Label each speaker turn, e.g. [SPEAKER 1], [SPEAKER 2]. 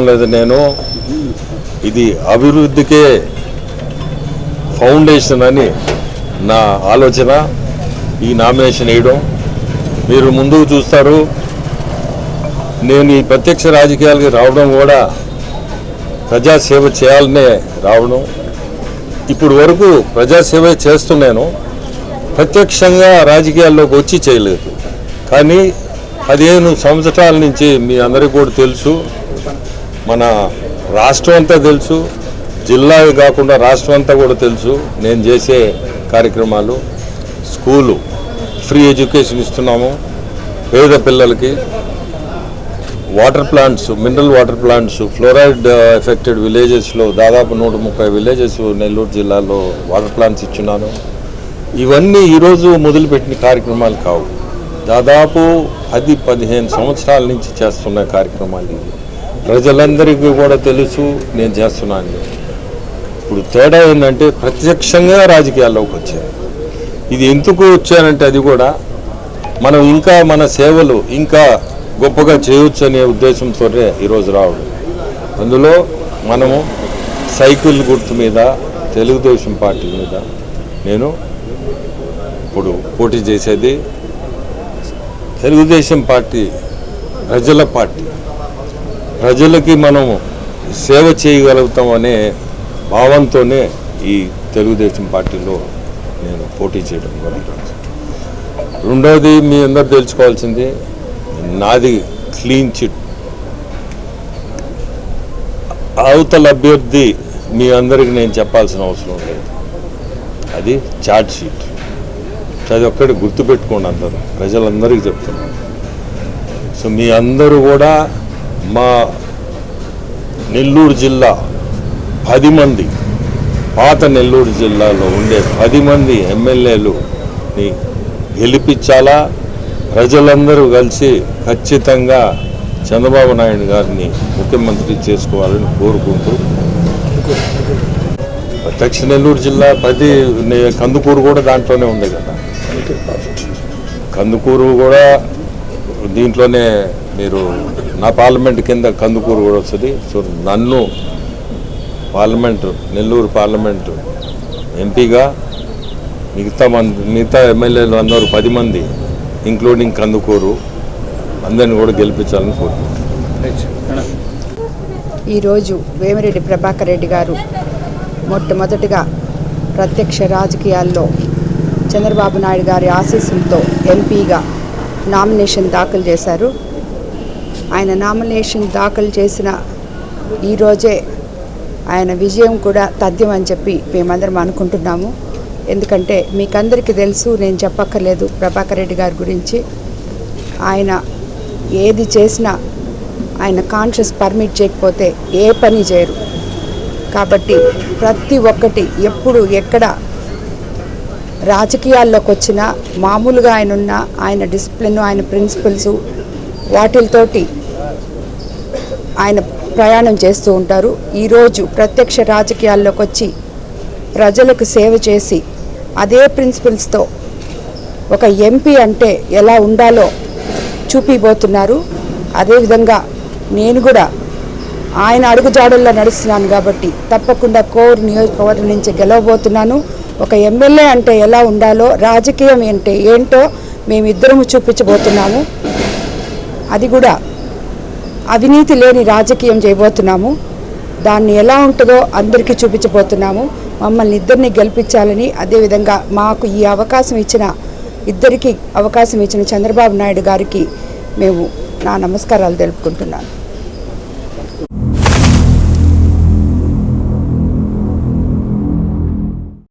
[SPEAKER 1] లేదు నేను. ఇది అభివృద్ధికే ఫౌండేషన్ అని నా ఆలోచన. ఈ నామినేషన్ వేయడం. మీరు ముందుకు చూస్తారు. నేను ఈ ప్రత్యక్ష రాజకీయాలకి రావడం కూడా ప్రజాసేవ చేయాలనే రావడం. ఇప్పుడు వరకు ప్రజాసేవ చేస్తున్నాను. ప్రత్యక్షంగా రాజకీయాల్లోకి వచ్చి చేయలేదు. కానీ పదిహేను సంవత్సరాల నుంచి మీ అందరికీ కూడా తెలుసు. మన రాష్ట్రం అంతా తెలుసు జిల్లా కాకుండా రాష్ట్రం అంతా కూడా తెలుసు. నేను చేసే కార్యక్రమాలు స్కూలు ఫ్రీ ఎడ్యుకేషన్ ఇస్తున్నాము పేద పిల్లలకి. Water plants mineral water plants fluoride affected విలేజెస్లో దాదాపు నూట ముప్పై విలేజెస్ నెల్లూరు జిల్లాలో వాటర్ ప్లాంట్స్ ఇచ్చున్నాను. ఇవన్నీ ఈరోజు మొదలుపెట్టిన కార్యక్రమాలు కావు. దాదాపు పది పదిహేను సంవత్సరాల నుంచి చేస్తున్న కార్యక్రమాలు ఇవి. ప్రజలందరికీ కూడా తెలుసు నేను చేస్తున్నాను. ఇప్పుడు తేడా ఏంటంటే ప్రత్యక్షంగా రాజకీయాల్లోకి వచ్చాను ఇది ఎందుకు వచ్చానంటే అది కూడా మనం ఇంకా మన సేవలు ఇంకా గొప్పగా చేయొచ్చు అనే ఉద్దేశంతోనే ఈరోజు రావడం. అందులో మనము సైకిల్ గుర్తు మీద తెలుగుదేశం పార్టీ మీద నేను ఇప్పుడు పోటీ చేసేది తెలుగుదేశం పార్టీ ప్రజల పార్టీ. ప్రజలకి మనం సేవ చేయగలుగుతాం అనే భావంతోనే ఈ తెలుగుదేశం పార్టీలో నేను పోటీ చేయడం కూడా రెండవది మీ అందరు తెలుసుకోవాల్సింది నాది క్లీన్ చిట్. అవతల అభ్యర్థి మీ అందరికి నేను చెప్పాల్సిన అవసరం లేదు. అది చార్ట్ షీట్. అది ఒక్కటి గుర్తుపెట్టుకోండి అందరూ ప్రజలందరికీ చెప్తున్నాను. సో మీ అందరూ కూడా మా నెల్లూరు జిల్లా పది మంది పాత నెల్లూరు జిల్లాలో ఉండే పది మంది ఎమ్మెల్యేలుని గెలిపించాలా? ప్రజలందరూ కలిసి ఖచ్చితంగా చంద్రబాబు నాయుడు గారిని ముఖ్యమంత్రి చేసుకోవాలని కోరుకుంటూ దక్షిణ నెల్లూరు జిల్లా పది కందుకూరు కూడా దాంట్లోనే ఉంది కదా. కందుకూరు కూడా దీంట్లోనే మీరు నా పార్లమెంట్ కింద కందుకూరు కూడా వస్తుంది. సో నన్ను పార్లమెంటు నెల్లూరు పార్లమెంటు ఎంపీగా మిగతా మంది మిగతా ఎమ్మెల్యేలు అందరూ పది మంది ఇంక్లూడింగ్ కందుకూరు అందరిని కూడా గెలిపించాలని కోరుకుంటున్నాను.
[SPEAKER 2] ఈరోజు వేమిరెడ్డి ప్రభాకర్ రెడ్డి గారు మొట్టమొదటిగా ప్రత్యక్ష రాజకీయాల్లో చంద్రబాబు నాయుడు గారి ఆశీస్సులతో ఎంపీగా నామినేషన్ దాఖలు చేశారు. ఆయన నామినేషన్ దాఖలు చేసిన ఈరోజే ఆయన విజయం కూడా తథ్యం అని చెప్పి మేమందరం అనుకుంటున్నాము. ఎందుకంటే మీకందరికీ తెలుసు నేను చెప్పక్కర్లేదు ప్రభాకర్ రెడ్డి గారి గురించి. ఆయన ఏది చేసినా ఆయన కాన్షియస్ పర్మిట్ చేయకపోతే ఏ పని చేయరు. కాబట్టి ప్రతి ఒక్కటి ఎప్పుడు ఎక్కడ రాజకీయాల్లోకి వచ్చినా మామూలుగా ఆయన ఉన్న ఆయన డిసిప్లిన్ ఆయన ప్రిన్సిపల్స్ వాటితోటి ఆయన ప్రయాణం చేస్తూ ఉంటారు. ఈరోజు ప్రత్యక్ష రాజకీయాల్లోకి వచ్చి ప్రజలకు సేవ చేసి అదే ప్రిన్సిపల్స్తో ఒక ఎంపీ అంటే ఎలా ఉండాలో చూపిబోతున్నారు. అదేవిధంగా నేను కూడా ఆయన అడుగుజాడల్లో నడుస్తున్నాను కాబట్టి తప్పకుండా కోర్ నియోజకవర్గం నుంచి గెలవబోతున్నాను. ఒక ఎమ్మెల్యే అంటే ఎలా ఉండాలో రాజకీయం అంటే ఏంటో మేమిద్దరము చూపించబోతున్నాము. అది కూడా అవినీతి లేని రాజకీయం చేయబోతున్నాము. దాన్ని ఎలా ఉంటుందో అందరికీ చూపించబోతున్నాము. మమ్మల్ని ఇద్దరిని గెలిపించాలని అదేవిధంగా మాకు ఈ అవకాశం ఇచ్చిన ఇద్దరికి అవకాశం ఇచ్చిన చంద్రబాబు నాయుడు గారికి మేము నా నమస్కారాలు తెలుపుకుంటున్నాను.